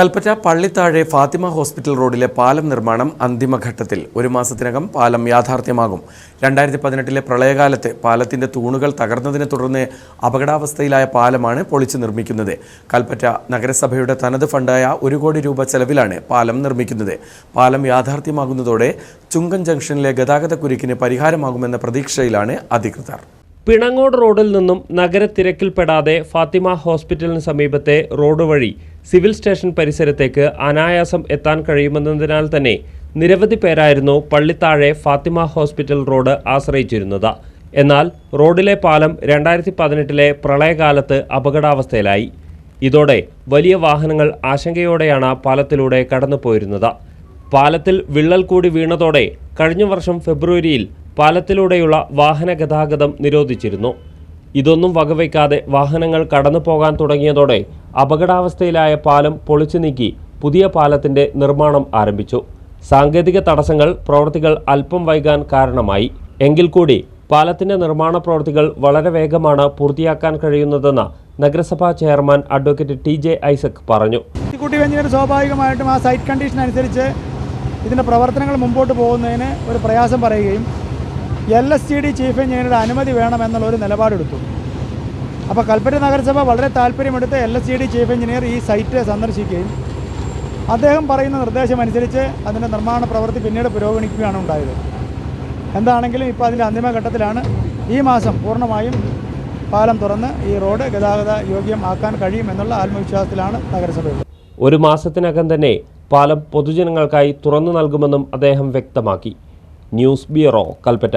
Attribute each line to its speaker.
Speaker 1: Kalpetta Pallithazhe Fathima hospital റോഡിലെ പാലം നിർമ്മാണം അന്തിമഘട്ടത്തിൽ ഒരു മാസത്തിനകം പാലം യാഥാർത്ഥ്യമാകും. രണ്ടായിരത്തി പതിനെട്ടിലെ പ്രളയകാലത്ത് പാലത്തിന്റെ തൂണുകൾ തകർന്നതിനെ തുടർന്ന് അപകടാവസ്ഥയിലായ പാലമാണ് പൊളിച്ചു നിർമ്മിക്കുന്നത്. കൽപ്പറ്റ നഗരസഭയുടെ തനത് ഫണ്ടായ ഒരു കോടി രൂപ ചെലവിലാണ് പാലം നിർമ്മിക്കുന്നത്. പാലം യാഥാർത്ഥ്യമാകുന്നതോടെ ചുങ്കൻ ജംഗ്ഷനിലെ ഗതാഗത കുരുക്കിന് പരിഹാരമാകുമെന്ന പ്രതീക്ഷയിലാണ് അധികൃതർ.
Speaker 2: പിണങ്ങോട് റോഡിൽ നിന്നും നഗരത്തിരക്കിൽപ്പെടാതെ ഫാത്തിമ ഹോസ്പിറ്റലിന് സമീപത്തെ റോഡ് വഴി സിവിൽ സ്റ്റേഷൻ പരിസരത്തേക്ക് അനായാസം എത്താൻ കഴിയുമെന്നതിനാൽ തന്നെ നിരവധി പേരായിരുന്നു പള്ളിത്താഴെ ഫാത്തിമ ഹോസ്പിറ്റൽ റോഡ് ആശ്രയിച്ചിരുന്നത്. എന്നാൽ റോഡിലെ പാലം രണ്ടായിരത്തി പതിനെട്ടിലെ പ്രളയകാലത്ത് അപകടാവസ്ഥയിലായി. ഇതോടെ വലിയ വാഹനങ്ങൾ ആശങ്കയോടെയാണ് പാലത്തിലൂടെ കടന്നുപോയിരുന്നത്. പാലത്തിൽ വിള്ളൽ കൂടി വീണതോടെ കഴിഞ്ഞ വർഷം ഫെബ്രുവരിയിൽ പാലത്തിലൂടെയുള്ള വാഹന ഗതാഗതം നിരോധിച്ചിരുന്നു. ഇതൊന്നും വകവയ്ക്കാതെ വാഹനങ്ങൾ കടന്നു പോകാൻ തുടങ്ങിയതോടെ അപകടാവസ്ഥയിലായ പാലം പൊളിച്ചു നീക്കി പുതിയ പാലത്തിന്റെ നിർമ്മാണം ആരംഭിച്ചു. സാങ്കേതിക തടസ്സങ്ങൾ പ്രവൃത്തികൾ അല്പം വൈകാൻ കാരണമായി. എങ്കിൽ കൂടി പാലത്തിന്റെ നിർമ്മാണ പ്രവൃത്തികൾ വളരെ വേഗമാണ് പൂർത്തിയാക്കാൻ കഴിയുന്നതെന്ന് നഗരസഭാ chairman advocate T J Isaac പറഞ്ഞു.
Speaker 3: സ്വാഭാവികമായിട്ടും ആ സൈറ്റ് കണ്ടീഷൻ അനുസരിച്ച് ഇതിന്റെ പ്രവർത്തനങ്ങൾ മുമ്പോട്ട് പോകുന്നതിന് ഒരു പ്രയാസം പറയുകയും L S T D chief എഞ്ചിനീയറുടെ അനുമതി വേണമെന്നുള്ള ഒരു നിലപാടെടുത്തു. അപ്പോൾ കൽപ്പറ്റ നഗരസഭ വളരെ താല്പര്യമെടുത്ത് L S T D chief engineer ഈ സൈറ്റ് സന്ദർശിക്കുകയും അദ്ദേഹം പറയുന്ന നിർദ്ദേശമനുസരിച്ച് അതിന്റെ നിർമ്മാണ പ്രവൃത്തി പിന്നീട് പുരോഗമിക്കുകയാണ് ഉണ്ടായത്. എന്താണെങ്കിലും ഇപ്പോൾ അതിന്റെ അന്തിമഘട്ടത്തിലാണ് ഈ മാസം പൂർണമായും പാലം തുറന്ന് ഈ റോഡ് ഗതാഗത യോഗ്യം ആക്കാൻ കഴിയുമെന്നുള്ള ആത്മവിശ്വാസത്തിലാണ് നഗരസഭയുള്ളത്
Speaker 2: ഒരു മാസത്തിനകം തന്നെ പാലം പൊതുജനങ്ങൾക്കായി തുറന്നു നൽകുമെന്നും അദ്ദേഹം വ്യക്തമാക്കി. News bureau Kalpetta.